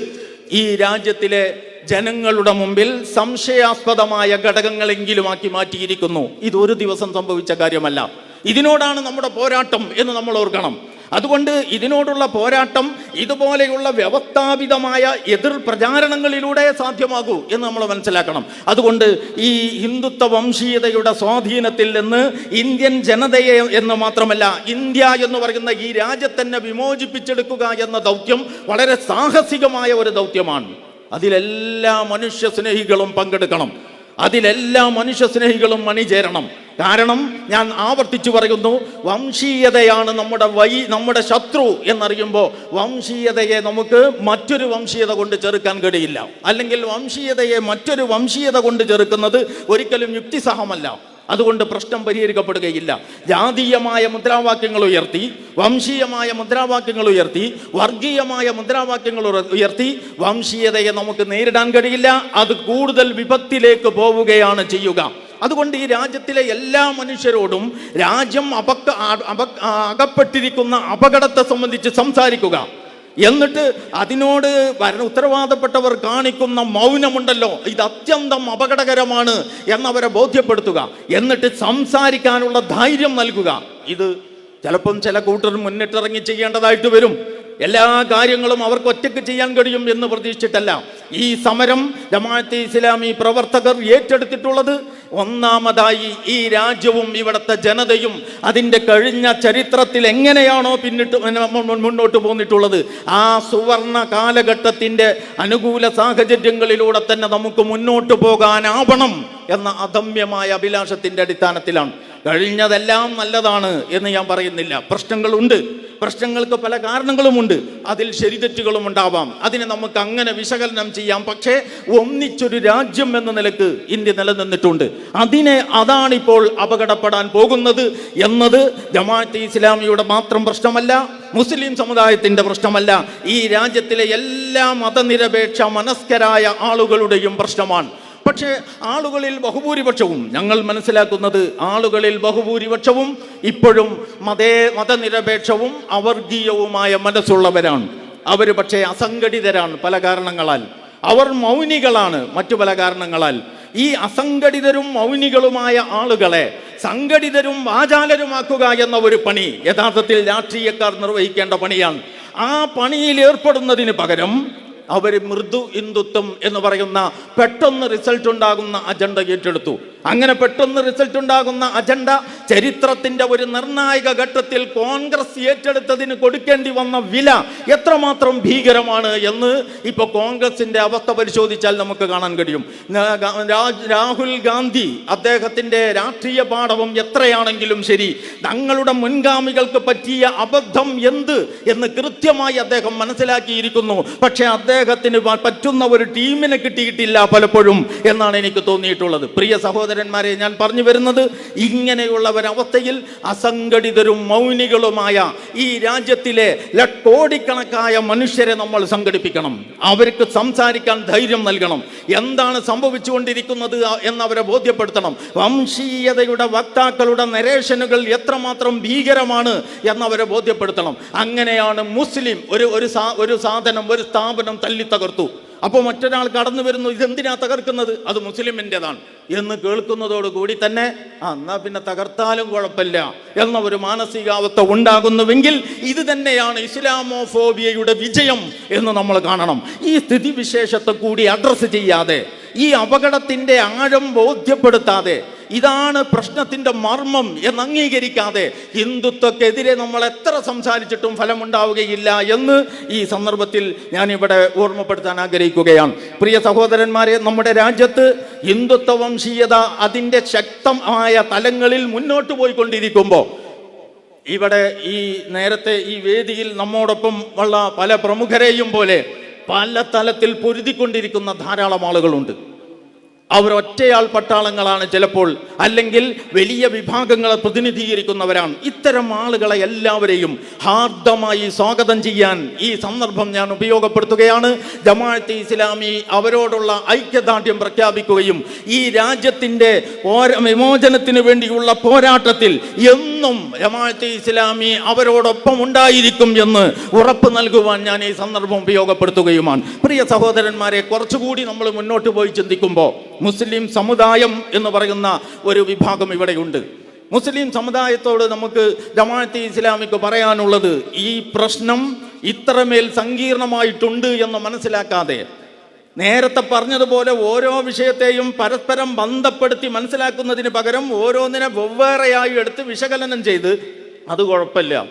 ഈ രാജ്യത്തിലെ ജനങ്ങളുടെ മുമ്പിൽ സംശയാസ്പദമായ ഘടകങ്ങളെങ്കിലും ആക്കി മാറ്റിയിരിക്കുന്നു. ഇത് ഒരു ദിവസം സംഭവിച്ച കാര്യമല്ല. ഇതിനോടാണ് നമ്മുടെ പോരാട്ടം എന്ന് നമ്മൾ ഓർക്കണം. അതുകൊണ്ട് ഇതിനോടുള്ള പോരാട്ടം ഇതുപോലെയുള്ള വ്യവസ്ഥാപിതമായ എതിർ പ്രചാരണങ്ങളിലൂടെ സാധ്യമാകൂ എന്ന് നമ്മൾ മനസ്സിലാക്കണം. അതുകൊണ്ട് ഈ ഹിന്ദുത്വ വംശീയതയുടെ സ്വാധീനത്തിൽ നിന്ന് ഇന്ത്യൻ ജനതയെ എന്ന് മാത്രമല്ല ഇന്ത്യ എന്ന് പറയുന്ന ഈ രാജ്യത്തന്നെ വിമോചിപ്പിച്ചെടുക്കുക എന്ന ദൗത്യം വളരെ സാഹസികമായ ഒരു ദൗത്യമാണ്. അതിലെല്ലാ മനുഷ്യ സ്നേഹികളും പങ്കെടുക്കണം. അതിലെല്ലാ മനുഷ്യ സ്നേഹികളും അണിചേരണം കാരണം ഞാൻ ആവർത്തിച്ചു പറയുന്നു വംശീയതയാണ് നമ്മുടെ വൈ നമ്മുടെ ശത്രു എന്നറിയുമ്പോൾ വംശീയതയെ നമുക്ക് മറ്റൊരു വംശീയത കൊണ്ട് ചെറുക്കാൻ കഴിയില്ല. അല്ലെങ്കിൽ വംശീയതയെ മറ്റൊരു വംശീയത കൊണ്ട് ചെറുക്കുന്നത് ഒരിക്കലും യുക്തിസഹമല്ല. അതുകൊണ്ട് പ്രശ്നം പരിഹരിക്കപ്പെടുകയില്ല. ജാതീയമായ മുദ്രാവാക്യങ്ങൾ ഉയർത്തി വംശീയമായ മുദ്രാവാക്യങ്ങൾ ഉയർത്തി വർഗീയമായ മുദ്രാവാക്യങ്ങൾ ഉയർത്തി വംശീയതയെ നമുക്ക് നേരിടാൻ കഴിയില്ല. അത് കൂടുതൽ വിപത്തിലേക്ക് പോവുകയാണ് ചെയ്യുക. അതുകൊണ്ട് ഈ രാജ്യത്തിലെ എല്ലാ മനുഷ്യരോടും രാജ്യം അപക്ക അപ- അകപ്പെട്ടിരിക്കുന്ന അപകടത്തെ സംബന്ധിച്ച് സംസാരിക്കുക. എന്നിട്ട് അതിനോട് ഭരണ ഉത്തരവാദപ്പെട്ടവർ കാണിക്കുന്ന മൗനമുണ്ടല്ലോ. ഇത് അത്യന്തം അപകടകരമാണ് എന്നവരെ ബോധ്യപ്പെടുത്തുക. എന്നിട്ട് സംസാരിക്കാനുള്ള ധൈര്യം നൽകുക. ഇത് ചിലപ്പം ചില കൂട്ടർ മുന്നിട്ടിറങ്ങി ചെയ്യേണ്ടതായിട്ട് വരും. എല്ലാ കാര്യങ്ങളും അവർക്ക് ഒറ്റയ്ക്ക് ചെയ്യാൻ കഴിയും എന്ന് പ്രതീക്ഷിച്ചിട്ടല്ല. ഈ സമരം ജമാഅത്തെ ഇസ്ലാമി പ്രവർത്തകർ ഏറ്റെടുത്തിട്ടുള്ളത് ഒന്നാമതായി ഈ രാജ്യവും ഇവിടുത്തെ ജനതയും അതിന്റെ കഴിഞ്ഞ ചരിത്രത്തിൽ എങ്ങനെയാണോ പിന്നിട്ട് മുന്നോട്ട് പോന്നിട്ടുള്ളത്. ആ സുവർണ കാലഘട്ടത്തിന്റെ അനുകൂല സാഹചര്യങ്ങളിലൂടെ തന്നെ നമുക്ക് മുന്നോട്ട് പോകാനാവണം എന്ന അദമ്യമായ അഭിലാഷത്തിന്റെ അടിസ്ഥാനത്തിലാണ്. കഴിഞ്ഞതെല്ലാം നല്ലതാണ് എന്ന് ഞാൻ പറയുന്നില്ല. പ്രശ്നങ്ങളുണ്ട്. പ്രശ്നങ്ങൾക്ക് പല കാരണങ്ങളുമുണ്ട്. അതിൽ ശരിതെറ്റുകളും ഉണ്ടാവാം. അതിനെ നമുക്ക് അങ്ങനെ വിശകലനം ചെയ്യാം. പക്ഷേ ഒന്നിച്ചൊരു രാജ്യം എന്ന നിലയ്ക്ക് ഇന്ത്യ നിലനിന്നിട്ടുണ്ട്. അതിനെ അതാണിപ്പോൾ അപകടപ്പെടാൻ പോകുന്നത് എന്നത് ജമാഅത്തെ ഇസ്ലാമിയുടെ മാത്രം പ്രശ്നമല്ല മുസ്ലിം സമുദായത്തിന്റെ പ്രശ്നമല്ല. ഈ രാജ്യത്തിലെ എല്ലാ മതനിരപേക്ഷ മനസ്കരായ ആളുകളുടെയും പ്രശ്നമാണ്. പക്ഷേ ആളുകളിൽ ബഹുഭൂരിപക്ഷവും ഞങ്ങൾ മനസ്സിലാക്കുന്നത് ആളുകളിൽ ബഹുഭൂരിപക്ഷവും ഇപ്പോഴും മതേ മതനിരപേക്ഷവും അവർഗീയവുമായ മനസ്സുള്ളവരാണ്. അവർ പക്ഷേ അസംഘടിതരാണ് പല കാരണങ്ങളാൽ. അവർ മൗനികളാണ് മറ്റു പല കാരണങ്ങളാൽ. ഈ അസംഘടിതരും മൗനികളുമായ ആളുകളെ സംഘടിതരും വാചാലരുമാക്കുക എന്ന ഒരു പണി യഥാർത്ഥത്തിൽ രാഷ്ട്രീയക്കാർ നിർവഹിക്കേണ്ട പണിയാണ്. ആ പണിയിൽ ഏർപ്പെടുന്നതിന് പകരം അവർ മൃദു ഹിന്ദുത്വം എന്ന് പറയുന്ന പെട്ടെന്ന് റിസൾട്ട് ഉണ്ടാകുന്ന അജണ്ട ഏറ്റെടുത്തു. അങ്ങനെ പെട്ടെന്ന് റിസൾട്ട് ഉണ്ടാകുന്ന അജണ്ട ചരിത്രത്തിന്റെ ഒരു നിർണായക ഘട്ടത്തിൽ കോൺഗ്രസ് ഏറ്റെടുത്തതിന് കൊടുക്കേണ്ടി വന്ന വില എത്രമാത്രം ഭീകരമാണ് എന്ന് ഇപ്പൊ കോൺഗ്രസിന്റെ അവസ്ഥ പരിശോധിച്ചാൽ നമുക്ക് കാണാൻ കഴിയും. രാഹുൽ ഗാന്ധി അദ്ദേഹത്തിന്റെ രാഷ്ട്രീയ പാഠവും എത്രയാണെങ്കിലും ശരി തങ്ങളുടെ മുൻഗാമികൾക്ക് പറ്റിയ അബദ്ധം എന്ത് എന്ന് കൃത്യമായി അദ്ദേഹം മനസ്സിലാക്കിയിരിക്കുന്നു. പക്ഷേ അദ്ദേഹത്തിന് പറ്റുന്ന ഒരു ടീമിനെ കിട്ടിയിട്ടില്ല പലപ്പോഴും എന്നാണ് എനിക്ക് തോന്നിയിട്ടുള്ളത്. പ്രിയ സഹോദരന്മാരെ ഞാൻ പറഞ്ഞു വരുന്നത് ഇങ്ങനെയുള്ള ഒരവസ്ഥയിൽ അസംഘടിതരും മൗനികളുമായ ഈ രാജ്യത്തിലെ ലക്കോടിക്കണക്കായ മനുഷ്യരെ നമ്മൾ സംഘടിപ്പിക്കണം. അവർക്ക് സംസാരിക്കാൻ ധൈര്യം നൽകണം. എന്താണ് സംഭവിച്ചുകൊണ്ടിരിക്കുന്നത് എന്നവരെ ബോധ്യപ്പെടുത്തണം. വംശീയതയുടെ വക്താക്കളുടെ നരേഷനുകൾ എത്രമാത്രം ഭീകരമാണ് എന്നവരെ ബോധ്യപ്പെടുത്തണം. അങ്ങനെയാണ് മുസ്ലിം ഒരു ഒരു സാധനം ഒരു സ്ഥാപനം തല്ലി തകർത്തു. അപ്പോൾ മറ്റൊരാൾ കടന്നു വരുന്നു ഇതെന്തിനാ തകർക്കുന്നത്? അത് മുസ്ലിമിന്റെതാണ് എന്ന് കേൾക്കുന്നതോടുകൂടി തന്നെ ആ എന്നാ പിന്നെ തകർത്താലും കുഴപ്പമില്ല എന്ന ഒരു മാനസികാവസ്ഥ ഉണ്ടാകുന്നുവെങ്കിൽ ഇത് തന്നെയാണ് ഇസ്ലാമോഫോബിയയുടെ വിജയം എന്ന് നമ്മൾ കാണണം. ഈ സ്ഥിതിവിശേഷത്തെ കൂടി അഡ്രസ്സ് ചെയ്യാതെ ഈ അപകടത്തിന്റെ ആഴം ബോധ്യപ്പെടുത്താതെ ഇതാണ് പ്രശ്നത്തിന്റെ മർമ്മം എന്ന് അംഗീകരിക്കാതെ ഹിന്ദുത്വക്കെതിരെ നമ്മൾ എത്ര സംസാരിച്ചിട്ടും ഫലമുണ്ടാവുകയില്ല എന്ന് ഈ സന്ദർഭത്തിൽ ഞാൻ ഇവിടെ ഓർമ്മപ്പെടുത്താൻ ആഗ്രഹിക്കുകയാണ്. പ്രിയ സഹോദരന്മാരെ നമ്മുടെ രാജ്യത്ത് ഹിന്ദുത്വ വംശീയത അതിന്റെ ശക്തമായ തലങ്ങളിൽ മുന്നോട്ട് പോയിക്കൊണ്ടിരിക്കുമ്പോൾ ഇവിടെ ഈ നേരത്തെ ഈ വേദിയിൽ നമ്മോടൊപ്പം ഉള്ള പല പ്രമുഖരെയും പോലെ പല തലത്തിൽ പൊരുതിക്കൊണ്ടിരിക്കുന്ന ധാരാളം ആളുകളുണ്ട്. അവരൊറ്റയാൾ പട്ടാളങ്ങളാണ് ചിലപ്പോൾ അല്ലെങ്കിൽ വലിയ വിഭാഗങ്ങളെ പ്രതിനിധീകരിക്കുന്നവരാണ്. ഇത്തരം ആളുകളെ എല്ലാവരെയും ഹാർദമായി സ്വാഗതം ചെയ്യാൻ ഈ സന്ദർഭം ഞാൻ ഉപയോഗപ്പെടുത്തുകയാണ്. ജമാഅത്തെ ഇസ്ലാമി അവരോടുള്ള ഐക്യദാർഢ്യം പ്രഖ്യാപിക്കുകയും ഈ രാജ്യത്തിന്റെ വിമോചനത്തിന് വേണ്ടിയുള്ള പോരാട്ടത്തിൽ എന്നും ജമാഅത്തെ ഇസ്ലാമി അവരോടൊപ്പം ഉണ്ടായിരിക്കും എന്ന് ഉറപ്പ് നൽകുവാൻ ഞാൻ ഈ സന്ദർഭം ഉപയോഗപ്പെടുത്തുകയുമാണ്. പ്രിയ സഹോദരന്മാരെ കുറച്ചുകൂടി നമ്മൾ മുന്നോട്ട് പോയി ചിന്തിക്കുമ്പോൾ മുസ്ലിം സമുദായം എന്ന് പറയുന്ന ഒരു വിഭാഗം ഇവിടെയുണ്ട്. മുസ്ലിം സമുദായത്തോട് നമുക്ക് ജമാഅത്തെ ഇസ്ലാമിക്ക് പറയാനുള്ളത് ഈ പ്രശ്നം ഇത്രമേൽ സങ്കീർണമായിട്ടുണ്ട് എന്ന് മനസ്സിലാക്കാതെ. നേരത്തെ പറഞ്ഞതുപോലെ ഓരോ വിഷയത്തെയും പരസ്പരം ബന്ധപ്പെടുത്തി മനസ്സിലാക്കുന്നതിന് പകരം ഓരോന്നിനെ വെവ്വേറെയായി എടുത്ത് വിശകലനം ചെയ്ത് അത് കുഴപ്പമില്ല.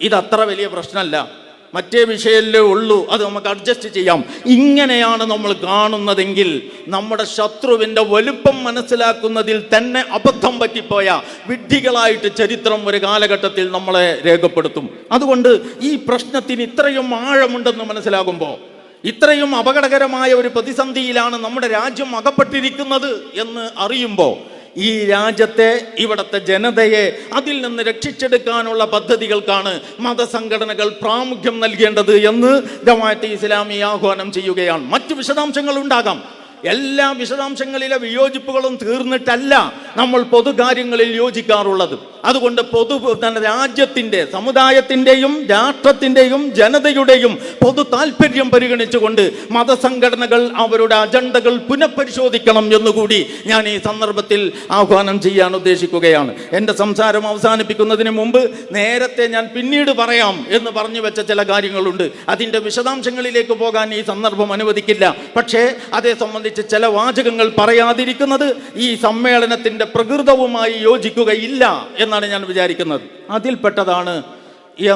ഇതത്ര വലിയ പ്രശ്നമല്ല. മറ്റേ വിഷയമല്ലേ ഉള്ളൂ. അത് നമുക്ക് അഡ്ജസ്റ്റ് ചെയ്യാം. ഇങ്ങനെയാണ് നമ്മൾ കാണുന്നതെങ്കിൽ നമ്മുടെ ശത്രുവിന്റെ വലുപ്പം മനസ്സിലാക്കുന്നതിൽ തന്നെ അബദ്ധം പറ്റിപ്പോയ വിഡ്ഢികളായിട്ട് ചരിത്രം ഒരു കാലഘട്ടത്തിൽ നമ്മളെ രേഖപ്പെടുത്തും. അതുകൊണ്ട് ഈ പ്രശ്നത്തിന് ഇത്രയും ആഴമുണ്ടെന്ന് മനസ്സിലാകുമ്പോൾ ഇത്രയും അപകടകരമായ ഒരു പ്രതിസന്ധിയിലാണ് നമ്മുടെ രാജ്യം അകപ്പെട്ടിരിക്കുന്നത് എന്ന് അറിയുമ്പോൾ ഈ രാജ്യത്തെ ഇവിടുത്തെ ജനതയെ അതിൽ നിന്ന് രക്ഷിച്ചെടുക്കാനുള്ള പദ്ധതികൾക്കാണ് മതസംഘടനകൾ പ്രാമുഖ്യം നൽകേണ്ടത് എന്ന് ജമാഅത്തെ ഇസ്ലാമി ആഹ്വാനം ചെയ്യുകയാണ്. മറ്റു വിശദാംശങ്ങൾ ഉണ്ടാകാം എല്ലാ വിശദാംശങ്ങളിലെ വിയോജിപ്പുകളും തീർന്നിട്ടല്ല നമ്മൾ പൊതുകാര്യങ്ങളിൽ യോജിക്കാറുള്ളത്. അതുകൊണ്ട് പൊതു തന്നെ രാജ്യത്തിന്റെ സമുദായത്തിന്റെയും രാഷ്ട്രത്തിന്റെയും ജനതയുടെയും പൊതു താല്പര്യം പരിഗണിച്ചുകൊണ്ട് മതസംഘടനകൾ അവരുടെ അജണ്ടകൾ പുനഃപരിശോധിക്കണം എന്നുകൂടി ഞാൻ ഈ സന്ദർഭത്തിൽ ആഹ്വാനം ചെയ്യാൻ ഉദ്ദേശിക്കുകയാണ്. എന്റെ സംസാരം അവസാനിപ്പിക്കുന്നതിന് മുമ്പ് നേരത്തെ ഞാൻ പിന്നീട് പറയാം എന്ന് പറഞ്ഞു വെച്ച ചില കാര്യങ്ങളുണ്ട്. അതിന്റെ വിശദാംശങ്ങളിലേക്ക് പോകാൻ ഈ സന്ദർഭം അനുവദിക്കില്ല. പക്ഷേ അതേ സംബന്ധിച്ച് ചില വാചകങ്ങൾ പറയാതിരിക്കുന്നത് ഈ സമ്മേളനത്തിന്റെ പ്രകൃതവുമായി യോജിക്കുകയില്ല എന്നാണ് ഞാൻ വിചാരിക്കുന്നത്. അതിൽപ്പെട്ടതാണ്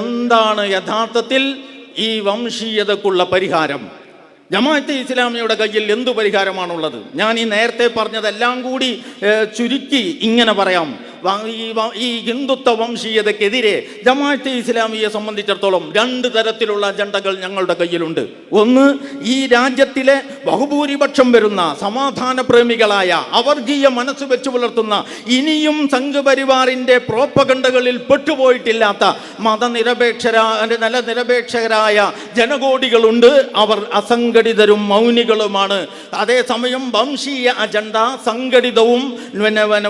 എന്താണ് യഥാർത്ഥത്തിൽ ഈ വംശീയതക്കുള്ള പരിഹാരം? ജമാഅത്തെ ഇസ്ലാമിയുടെ കയ്യിൽ എന്തു പരിഹാരമാണുള്ളത്? ഞാൻ ഈ നേരത്തെ പറഞ്ഞതെല്ലാം കൂടി ചുരുക്കി ഇങ്ങനെ പറയാം. ഈ ഹിന്ദുത്വ വംശീയതക്കെതിരെ ജമാഅത്തെ ഇസ്ലാമിയെ സംബന്ധിച്ചിടത്തോളം രണ്ട് തരത്തിലുള്ള അജണ്ടകൾ ഞങ്ങളുടെ കയ്യിലുണ്ട്. ഒന്ന് ഈ രാജ്യത്തിലെ ബഹുഭൂരിപക്ഷം വരുന്ന സമാധാന പ്രേമികളായ അവർഗീയ മനസ്സ് വെച്ച് പുലർത്തുന്ന ഇനിയും സംഘപരിവാറിന്റെ പ്രോപ്പകണ്ടകളിൽ പെട്ടുപോയിട്ടില്ലാത്ത മതനിരപേക്ഷരായ നല്ല നിരപേക്ഷകരായ ജനകോടികളുണ്ട്. അവർ അസംഘടിതരും മൗനികളുമാണ്. അതേസമയം വംശീയ അജണ്ട സംഘടിതവും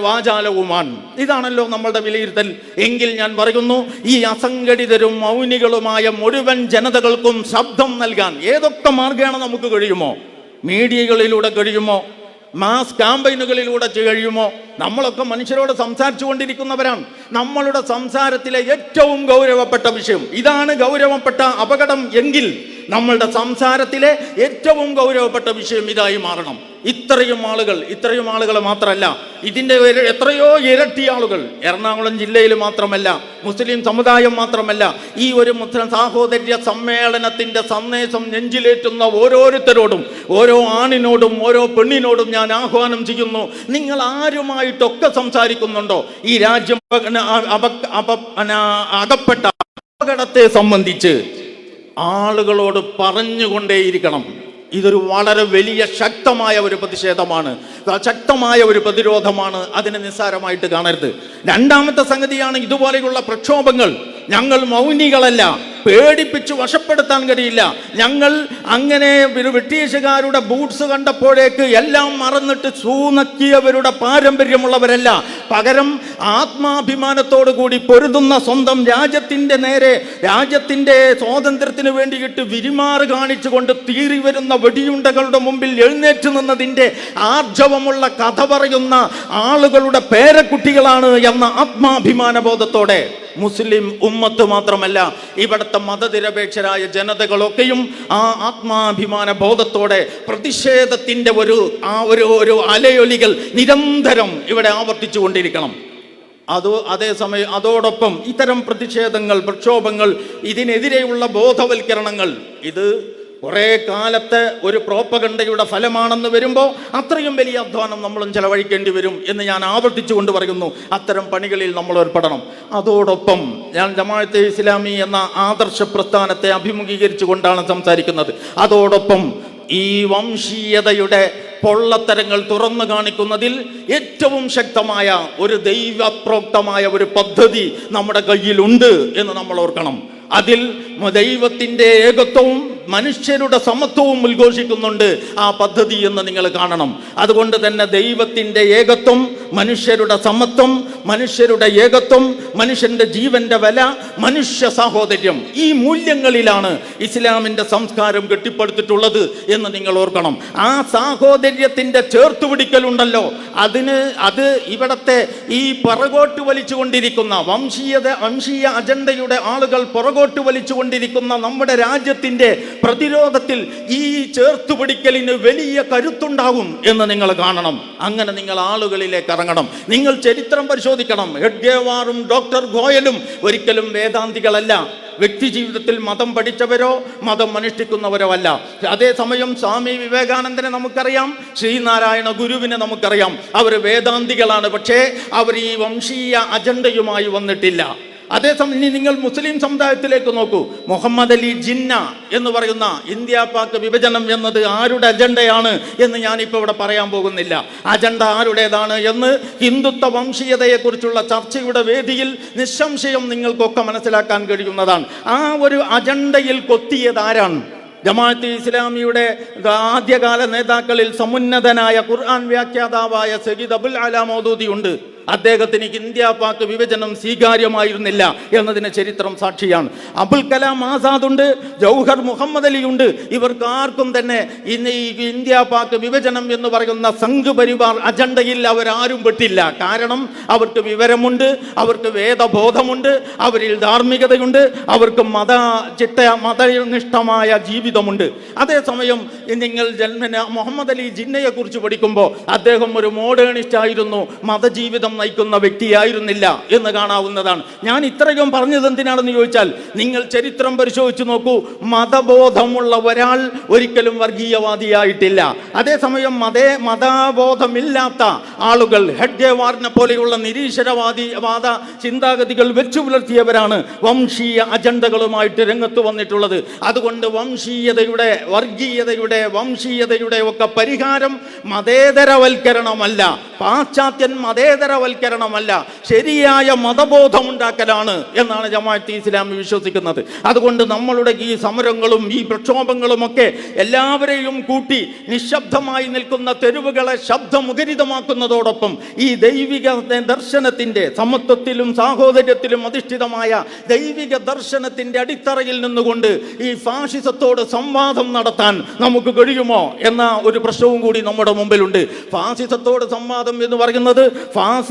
വാചാലവുമാണ്. ഇതാണല്ലോ നമ്മളുടെ വിലയിരുത്തൽ. എങ്കിൽ ഞാൻ പറയുന്നു ഈ അസംഘടിതരും മൗനികളുമായ മുഴുവൻ ജനതകൾക്കും ശബ്ദം നൽകാൻ ഏതൊക്കെ മാർഗമാണ് നമുക്ക് കഴിയുമോ? മീഡിയകളിലൂടെ കഴിയുമോ? മാസ് ക്യാമ്പയിനുകളിലൂടെ കഴിയുമോ? നമ്മളൊക്കെ മനുഷ്യരോട് സംസാരിച്ചു കൊണ്ടിരിക്കുന്നവരാണ്. നമ്മളുടെ സംസാരത്തിലെ ഏറ്റവും ഗൗരവപ്പെട്ട വിഷയം. ഇതാണ് ഗൗരവപ്പെട്ട അപകടം എങ്കിൽ നമ്മളുടെ സംസാരത്തിലെ ഏറ്റവും ഗൗരവപ്പെട്ട വിഷയം ഇതായി മാറണം. ഇത്രയും ആളുകൾ ഇത്രയും ആളുകൾ മാത്രമല്ല ഇതിന്റെ എത്രയോ ഇരട്ടി ആളുകൾ എറണാകുളം ജില്ലയിൽ മാത്രമല്ല മുസ്ലിം സമുദായം മാത്രമല്ല ഈ ഒരു മുസ്ലിം സാഹോദര്യ സമ്മേളനത്തിന്റെ സന്ദേശം നെഞ്ചിലേറ്റുന്ന ഓരോരുത്തരോടും ഓരോ ആണിനോടും ഓരോ പെണ്ണിനോടും ഞാൻ ആഹ്വാനം ചെയ്യുന്നു. നിങ്ങൾ ആരുമായിട്ടൊക്കെ സംസാരിക്കുന്നുണ്ടോ? ഈ രാജ്യം അകപ്പെട്ട അപകടത്തെ സംബന്ധിച്ച് ആളുകളോട് പറഞ്ഞുകൊണ്ടേയിരിക്കണം. ഇതൊരു വളരെ വലിയ ശക്തമായ ഒരു പ്രതിഷേധമാണ്. ശക്തമായ ഒരു പ്രതിരോധമാണ് അതിനെ നിസ്സാരമായിട്ട് കാണരുത്. രണ്ടാമത്തെ സംഗതിയാണ് ഇതുപോലെയുള്ള പ്രക്ഷോഭങ്ങൾ. ഞങ്ങൾ മൗനികളല്ല. പേടിപ്പിച്ച് വശപ്പെടുത്താൻ കഴിയില്ല. ഞങ്ങൾ അങ്ങനെ ഒരു ബ്രിട്ടീഷുകാരുടെ ബൂട്ട്സ് കണ്ടപ്പോഴേക്ക് എല്ലാം മറന്നിട്ട് സൂനക്കിയവരുടെ പാരമ്പര്യമുള്ളവരല്ല. പകരം ആത്മാഭിമാനത്തോടു കൂടി പൊരുതുന്ന സ്വന്തം രാജ്യത്തിന്റെ നേരെ രാജ്യത്തിന്റെ സ്വാതന്ത്ര്യത്തിന് വേണ്ടിയിട്ട് വിരിമാറ് കാണിച്ചുകൊണ്ട് തീറി വരുന്ന വെടിയുണ്ടകളുടെ മുമ്പിൽ എഴുന്നേറ്റ് നിന്നതിന്റെ ആർജവമുള്ള കഥ പറയുന്ന ആളുകളുടെ പേരക്കുട്ടികളാണ് എന്ന ആത്മാഭിമാന ബോധത്തോടെ മുസ്ലിം ഉമ്മത്ത് മാത്രമല്ല ഇവിടുത്തെ മതനിരപേക്ഷരായ ജനതകളൊക്കെയും ആ ആത്മാഭിമാന ബോധത്തോടെ പ്രതിഷേധത്തിന്റെ ഒരു ആ ഒരു ഒരു അലയൊലികൾ നിരന്തരം ഇവിടെ ആവർത്തിച്ചു കൊണ്ടിരിക്കണം അതോ അതേസമയം അതോടൊപ്പം ഇത്തരം പ്രതിഷേധങ്ങൾ പ്രക്ഷോഭങ്ങൾ ഇതിനെതിരെയുള്ള ബോധവൽക്കരണങ്ങൾ ഇത് കുറേ കാലത്തെ ഒരു പ്രോപ്പകണ്ഠയുടെ ഫലമാണെന്ന് വരുമ്പോൾ അത്രയും വലിയ അധ്വാനം നമ്മളും ചെലവഴിക്കേണ്ടി വരും എന്ന് ഞാൻ ആവർത്തിച്ചു ആവർത്തിച്ചുകൊണ്ട് പറയുന്നു. അത്തരം പണികളിൽ നമ്മൾ ഏർപ്പെടണം. അതോടൊപ്പം ഞാൻ ജമാഅത്തെ ഇസ്ലാമി എന്ന ആദർശ പ്രസ്ഥാനത്തെ അഭിമുഖീകരിച്ചു കൊണ്ടാണ് സംസാരിക്കുന്നത്. അതോടൊപ്പം ഈ വംശീയതയുടെ പൊള്ളത്തരങ്ങൾ തുറന്നു കാണിക്കുന്നതിൽ ഏറ്റവും ശക്തമായ ഒരു ദൈവപ്രോക്തമായ ഒരു പദ്ധതി നമ്മുടെ കയ്യിലുണ്ട് എന്ന് നമ്മൾ ഓർക്കണം. അതിൽ ദൈവത്തിന്റെ ഏകത്വവും മനുഷ്യരുടെ സമത്വവും ഉദ്ഘോഷിക്കുന്നുണ്ട് ആ പദ്ധതി എന്ന് നിങ്ങൾ കാണണം. അതുകൊണ്ട് തന്നെ ദൈവത്തിന്റെ ഏകത്വം മനുഷ്യരുടെ സമത്വം മനുഷ്യരുടെ ഏകത്വം മനുഷ്യന്റെ ജീവന്റെ വില മനുഷ്യ സാഹോദര്യം ഈ മൂല്യങ്ങളിലാണ് ഇസ്ലാമിന്റെ സംസ്കാരം കെട്ടിപ്പടുത്തിട്ടുള്ളത് എന്ന് നിങ്ങൾ ഓർക്കണം. ആ സാഹോദര്യത്തിന്റെ ചേർത്തുപിടിക്കലുണ്ടല്ലോ അതിന് അത് ഇവിടത്തെ ഈ പുറകോട്ട് വലിച്ചുകൊണ്ടിരിക്കുന്ന വംശീയത വംശീയ അജണ്ടയുടെ ആളുകൾ പുറകോട്ട് വലിച്ചുകൊണ്ടിരിക്കുന്ന നമ്മുടെ രാജ്യത്തിന്റെ പ്രതിരോധത്തിൽ ഈ ചേർത്തുപിടിക്കലിന് വലിയ കരുത്തുണ്ടാകും എന്ന് നിങ്ങൾ കാണണം. അങ്ങനെ നിങ്ങൾ ആളുകളിലേക്ക് ഇറങ്ങണം. നിങ്ങൾ ചരിത്രം പരിശോധിക്കണം. ഹെഡ്ഗേവാറും ഡോക്ടർ ഗോയലും ഒരിക്കലും വേദാന്തികളല്ല. വ്യക്തി ജീവിതത്തിൽ മതം പഠിച്ചവരോ മതം അനുഷ്ഠിക്കുന്നവരോ അല്ല. അതേസമയം സ്വാമി വിവേകാനന്ദനെ നമുക്കറിയാം. ശ്രീനാരായണ ഗുരുവിനെ നമുക്കറിയാം. അവർ വേദാന്തികളാണ്. പക്ഷേ അവർ ഈ വംശീയ അജണ്ടയുമായി വന്നിട്ടില്ല. അതേസമയം നിങ്ങൾ മുസ്ലിം സമുദായത്തിലേക്ക് നോക്കൂ. മുഹമ്മദ് അലി ജിന്ന എന്ന് പറയുന്ന ഇന്ത്യ പാക് വിഭജനം എന്നത് ആരുടെ അജണ്ടയാണ് എന്ന് ഞാൻ ഞാനിപ്പോൾ ഇവിടെ പറയാൻ പോകുന്നില്ല. അജണ്ട ആരുടേതാണ് എന്ന് ഹിന്ദുത്വ വംശീയതയെക്കുറിച്ചുള്ള ചർച്ചയുടെ വേദിയിൽ നിസ്സംശയം നിങ്ങൾക്കൊക്കെ മനസ്സിലാക്കാൻ കഴിയുന്നതാണ്. ആ ഒരു അജണ്ടയിൽ കൊത്തിയതാരാണ് ജമാഅത്ത് ഇസ്ലാമിയുടെ ആദ്യകാല നേതാക്കളിൽ സമുന്നതനായ ഖുർആൻ വ്യാഖ്യാതാവായ സയ്യിദ് അബുൽ അല മൗദൂദി ഉണ്ട്. അദ്ദേഹത്തിന് ഇന്ത്യ പാക് വിഭജനം സ്വീകാര്യമായിരുന്നില്ല എന്നതിന് ചരിത്രം സാക്ഷിയാണ്. അബുൽ കലാം ആസാദ് ഉണ്ട് ജൗഹർ മുഹമ്മദ് അലി ഉണ്ട് ഇവർക്ക് ആർക്കും തന്നെ ഇന്ന് ഈ ഇന്ത്യ പാക് വിഭജനം എന്ന് പറയുന്ന സംഘ് പരിവാർ അജണ്ടയിൽ അവരാരും പെട്ടില്ല. കാരണം അവർക്ക് വിവരമുണ്ട് അവർക്ക് വേദബോധമുണ്ട് അവരിൽ ധാർമ്മികതയുണ്ട് അവർക്ക് മത ചിട്ട മതനിഷ്ഠമായ ജീവിതമുണ്ട്. അതേസമയം നിങ്ങൾ ജന്മന മുഹമ്മദ് അലി ജിന്നയെ കുറിച്ച് പഠിക്കുമ്പോൾ അദ്ദേഹം ഒരു മോഡേണിസ്റ്റ് ആയിരുന്നു മതജീവിതം നയിക്കുന്ന വ്യക്തിയായിരുന്നില്ല എന്ന് കാണാവുന്നതാണ്. ഞാൻ ഇത്രയും പറഞ്ഞത് എന്തിനാണെന്ന് ചോദിച്ചാൽ നിങ്ങൾ ചരിത്രം പരിശോധിച്ച് നോക്കൂ മതബോധമുള്ള ഒരാൾ ഒരിക്കലും വർഗീയവാദിയായിട്ടില്ല. അതേസമയം മതേ മതബോധമില്ലാത്ത ആളുകൾ ഹെഡ്ഗേവാറിനെ പോലെയുള്ള നിരീശ്വരവാദി വാദ ചിന്താഗതികൾ വെച്ചു പുലർത്തിയവരാണ് വംശീയ അജണ്ടകളുമായിട്ട് രംഗത്ത് വന്നിട്ടുള്ളത്. അതുകൊണ്ട് വംശീയതയുടെ വർഗീയതയുടെ വംശീയതയുടെ ഒക്കെ പരിഹാരം മതേതരവൽക്കരണമല്ല. പാശ്ചാത്യൻ മതേതരവൽക്കരണമല്ല ശരിയായ മതബോധമുണ്ടാക്കലാണ് എന്നാണ് ജമാഅത്ത് ഇസ്ലാമി വിശ്വസിക്കുന്നത്. അതുകൊണ്ട് നമ്മളുടെ ഈ സമരങ്ങളും ഈ പ്രക്ഷോഭങ്ങളും ഒക്കെ എല്ലാവരെയും കൂട്ടി നിശബ്ദമായി നിൽക്കുന്ന തെരുവുകളെ ശബ്ദമുഖരിതമാക്കുന്നതോടൊപ്പം ഈ ദൈവിക ദർശനത്തിന്റെ സമത്വത്തിലും സാഹോദര്യത്തിലും അധിഷ്ഠിതമായ ദൈവിക ദർശനത്തിന്റെ അടിത്തറയിൽ നിന്നുകൊണ്ട് ഈ ഫാഷിസത്തോട് സംവാദം നടത്താൻ നമുക്ക് കഴിയുമോ എന്ന ഒരു പ്രശ്നവും കൂടി നമ്മുടെ മുമ്പിലുണ്ട്. ഫാസിസത്തോട് സംവാദം എന്ന് പറയുന്നത്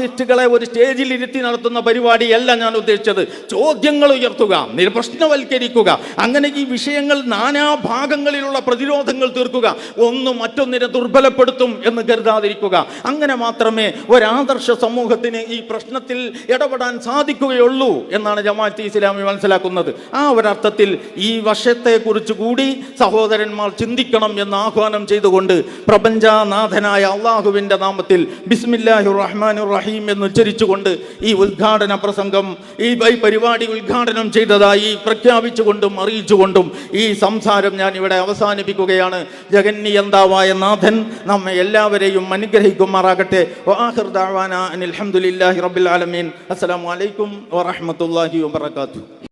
ഫാസിസ്റ്റുകളെ ഒരു സ്റ്റേജിൽ ഇരുത്തി നടത്തുന്ന പരിപാടിയല്ല ഞാൻ ഉദ്ദേശിച്ചത്. ചോദ്യങ്ങൾ ഉയർത്തുക നിരപ്രശ്നവൽക്കരിക്കുക അങ്ങനെ ഈ വിഷയങ്ങൾ നാനാ ഭാഗങ്ങളിലുള്ള പ്രതിരോധങ്ങൾ തീർക്കുക ഒന്ന് മറ്റൊന്നിനെ ദുർബലപ്പെടുത്തും എന്ന് കരുതാതിരിക്കുക. അങ്ങനെ മാത്രമേ ഒരാദർശ സമൂഹത്തിന് ഈ പ്രശ്നത്തിൽ ഇടപെടാൻ സാധിക്കുകയുള്ളൂ എന്നാണ് ജമാഅത്ത് ഇസ്ലാമി മനസ്സിലാക്കുന്നത്. ആ ഒരർത്ഥത്തിൽ ഈ വശത്തെക്കുറിച്ച് കൂടി സഹോദരന്മാർ ചിന്തിക്കണം എന്ന് ആഹ്വാനം ചെയ്തുകൊണ്ട് പ്രപഞ്ചനാഥനായ അള്ളാഹുവിന്റെ നാമത്തിൽ ബിസ്മില്ലാഹി റഹ്മാൻ റഹീം എന്ന് ഉച്ചരിച്ചുകൊണ്ട് ഈ ഉദ്ഘാടന പ്രസംഗം ഈ പരിപാടി ഉദ്ഘാടനം ചെയ്തതായി പ്രഖ്യാപിച്ചുകൊണ്ടും അറിയിച്ചുകൊണ്ടും ഈ സംസാരം ഞാൻ ഇവിടെ അവസാനിപ്പിക്കുകയാണ്. ജഗന്നിയന്താവായ നാഥൻ നമ്മെ എല്ലാവരെയും അനുഗ്രഹിക്കുമാറാകട്ടെ. അനിൽ ഹംദുലില്ലാഹി റബ്ബിൽ ആലമീൻ. അസ്സലാമു അലൈക്കും വറഹ്മത്തുള്ളാഹി വബറകാതുഹു.